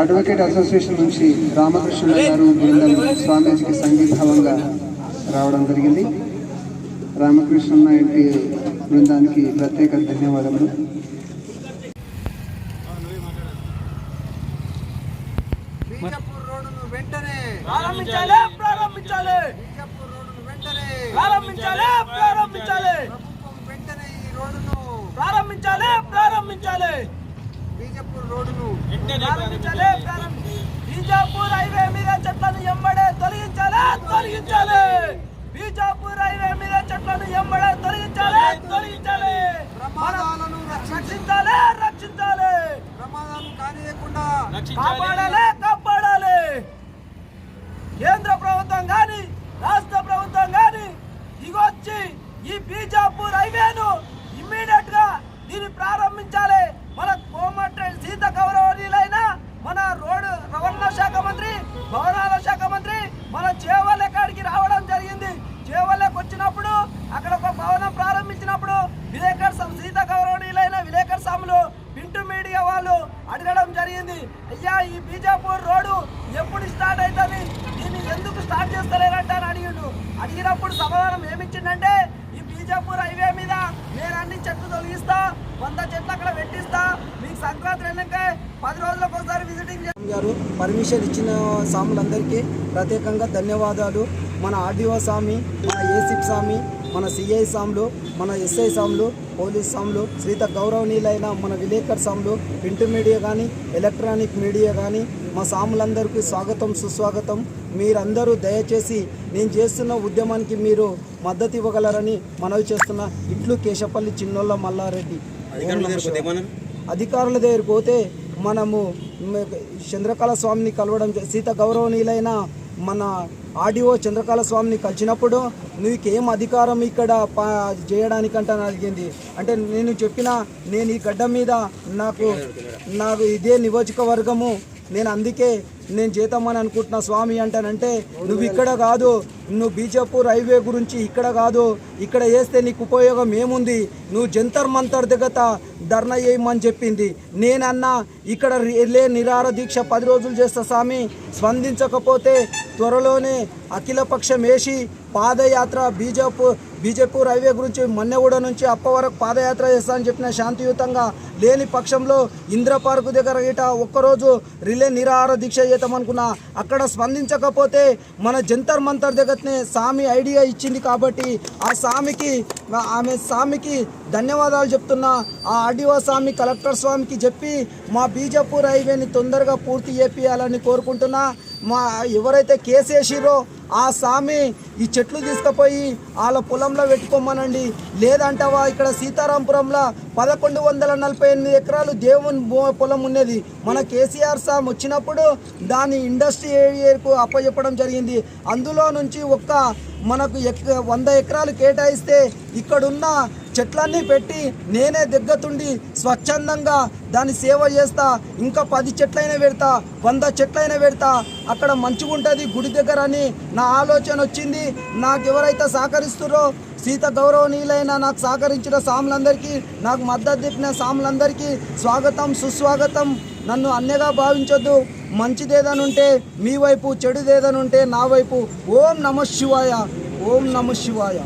Advocate association నుంచి రామకృష్ణ గారు బృందం స్వామీజీకి సంఘీభావంగా రావడం జరిగింది. రామకృష్ణ ఇంటి బృందానికి ప్రత్యేక ధన్యవాదములు. వెంటనే ప్రారంభించాలి ప్రారంభించాలి బీజాపూర్ రోడ్డును వెంటనే ప్రారంభించాలి ప్రారంభించాలి ప్రభుత్వం వెంటనే ఈ రోడ్డును ప్రారంభించాలి ప్రారంభించాలి. బీజాపూర్ రోడ్డును ప్రారంభించాలి. ప్రారంభి బీజాపూర్ హైవే మీద చెట్లను ఎంబడే తొలగించాలి. తొలగించాలి. బీజాపూర్ హైవే మీద చెట్లను ఎంబడే తొలగించాలి. తొలగించాలి. ప్రమాదాలను రక్ష- రక్షించాలి. రక్షించాలి. ప్రమాదాలు కానియకుండా కాపాడాలి. కాపాడాలి. కేంద్ర ప్రభుత్వం కానీ రాష్ట్ర ప్రభుత్వం కానీ దిగొచ్చి ఈ బీజాపూర్ హైవేను ఇమ్మీడియట్గా దీన్ని ప్రారంభించాలి మన కోమటి సీత గౌరవనీయులైన మన రోడ్డు రవాణా శాఖ మంత్రి భవనాల శాఖ మంత్రి మన చేవల్ల కాడికి రావడం జరిగింది చేవల్లకి వచ్చినప్పుడు అక్కడ ఒక భవనం ప్రారంభించినప్పుడు విలేకర్ సం- సీత గౌరవనీయులైన విలేకర్ స్వాములు పింటు మీడియా వాళ్ళు అడగడం జరిగింది అయ్యా ఈ బీజాపూర్ రోడ్డు ఎప్పుడు స్టార్ట్ అవుతుంది దీన్ని ఎందుకు స్టార్ట్ చేస్తలేరంట అని అడిగిండు. అడిగినప్పుడు సమాధానం ఏమిచ్చిందంటే ఈ బీజాపూర్ హైవే మీద నేను అన్ని చెట్లు తొలగిస్తా వంద చెట్లు అక్కడ పెట్టిస్తా మీకు సంక్రాంతి వెళ్ళక పది రోజులకు ఒకసారి విజిటింగ్ గారు పర్మిషన్ ఇచ్చిన స్వాములందరికీ ప్రత్యేకంగా ధన్యవాదాలు. మన ఆర్డీఓ స్వామి మన ఏసిప్ స్వామి మన సిఐ స్వాములు మన ఎస్ఐ స్వాములు పోలీస్ స్వాములు శ్రీత గౌరవనీయులైన మన విలేకర్ స్వాములు ప్రింట్ మీడియా కానీ ఎలక్ట్రానిక్ మీడియా కానీ మా స్వాములందరికీ స్వాగతం సుస్వాగతం మీరందరూ దయచేసి నేను చేస్తున్న ఉద్యమానికి మీరు మద్దతు ఇవ్వగలరని మనవి చేస్తున్న ఇట్లు కేశపల్లి చిన్నోళ్ళ మల్లారెడ్డి. అధికారుల దగ్గరికి పోతే మనము చంద్రకళ స్వామిని కలవడం సీత గౌరవనీయులైన మన ఆర్డీఓ చంద్రకాల స్వామిని కలిసినప్పుడు నీకేం అధికారం ఇక్కడ పా చేయడానికంట అని అడిగింది. అంటే నేను చెప్పిన నేను ఈ గడ్డ మీద నాకు నాకు ఇదే నియోజకవర్గము నేను అందుకే నేను చేద్దామని అనుకుంటున్నా స్వామి అంటానంటే నువ్వు ఇక్కడ కాదు నువ్వు బీజాపూర్ హైవే గురించి ఇక్కడ కాదు ఇక్కడ వేస్తే నీకు ఉపయోగం ఏముంది? నువ్వు జంతర్ మంతర్ దిగత ధర్నా చేయమని చెప్పింది. నేనన్నా ఇక్కడ రిలే నిరార దీక్ష పది రోజులు చేస్తా స్వామి. స్పందించకపోతే త్వరలోనే అఖిలపక్షం వేసి పాదయాత్ర బీజాపూర్ బీజేపూర్ హైవే గురించి మన్నెగూడ నుంచి అప్ప వరకు పాదయాత్ర చేస్తా అని చెప్పిన శాంతియుతంగా లేని పక్షంలో ఇంద్ర పార్కు దగ్గర ఇట ఒక్కరోజు రిలే నిరాహార దీక్ష అనుకున్నా అక్కడ స్పందించకపోతే మన జంతర్ మంతర్ జగత్నే స్వామి ఐడియా ఇచ్చింది కాబట్టి ఆ స్వామికి ఆమె స్వామికి ధన్యవాదాలు చెప్తున్నా. ఆ ఆర్డీఓ స్వామి కలెక్టర్ స్వామికి చెప్పి మా బీజాపూర్ హైవేని తొందరగా పూర్తి చేపియాలని కోరుకుంటున్నా. మా ఎవరైతే కేసు వేసిరో ఆ స్వామి ఈ చెట్లు తీసుకుపోయి వాళ్ళ పొలంలో పెట్టుకోమనండి. లేదంటావా ఇక్కడ సీతారాంపురంలో పదకొండు వందల నలభై ఎనిమిది ఎకరాలు దేవుని పొలం ఉన్నది. మన కేసీఆర్ సామ్ వచ్చినప్పుడు దాని ఇండస్ట్రీ ఏరియాకు అప్పచెప్పడం జరిగింది. అందులో నుంచి ఒక్క మనకు ఎక్ వంద ఎకరాలు కేటాయిస్తే ఇక్కడున్న చెట్లన్నీ పెట్టి నేనే దగ్గతుండి స్వచ్ఛందంగా దాన్ని సేవ చేస్తా. ఇంకా పది చెట్లైనా పెడతా వంద చెట్లైనా పెడతా. అక్కడ మంచిగా ఉంటుంది గుడి దగ్గర అని నా ఆలోచన వచ్చింది. నాకు ఎవరైతే సహకరిస్తారో సీత గౌరవనీయులైన నాకు సహకరించిన సాములందరికీ నాకు మద్దతు చెప్పిన సాములందరికీ స్వాగతం సుస్వాగతం. నన్ను అన్నగా భావించొద్దు. మంచిదేదనుంటే మీ వైపు చెడుదేదనుంటే నా వైపు. ఓం నమ శివాయ. ఓం నమ శివాయ.